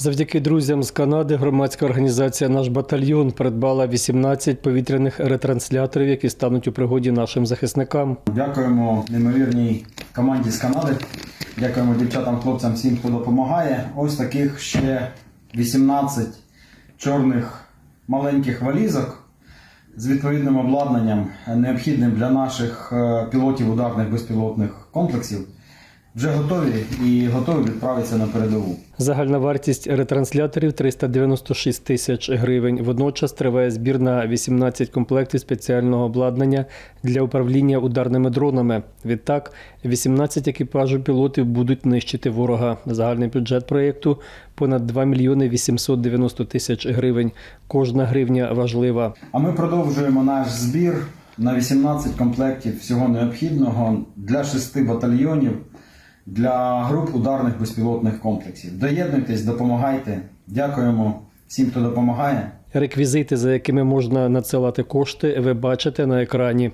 Завдяки друзям з Канади громадська організація Наш батальйон придбала 18 повітряних ретрансляторів, які стануть у пригоді нашим захисникам. Дякуємо неймовірній команді з Канади. Дякуємо дівчатам, хлопцям, всім, хто допомагає. Ось таких ще 18 чорних маленьких валізок з відповідним обладнанням, необхідним для наших е, пілотів ударних безпілотних комплексів. Вже готові і готові відправитися на передову. Загальна вартість ретрансляторів 396 тисяч гривень. Водночас триває збір на 18 комплектів спеціального обладнання для управління ударними дронами. Відтак, 18 екіпажів пілотів будуть нищити ворога. Загальний бюджет проєкту понад 2 мільйони 890 тисяч гривень. Кожна гривня важлива. А ми продовжуємо наш збір на 18 комплектів всього необхідного для шести батальйонів для груп ударних безпілотних комплексів. Доєднуйтесь, допомагайте. Дякуємо всім, хто допомагає. Реквізити, за якими можна надсилати кошти, ви бачите на екрані.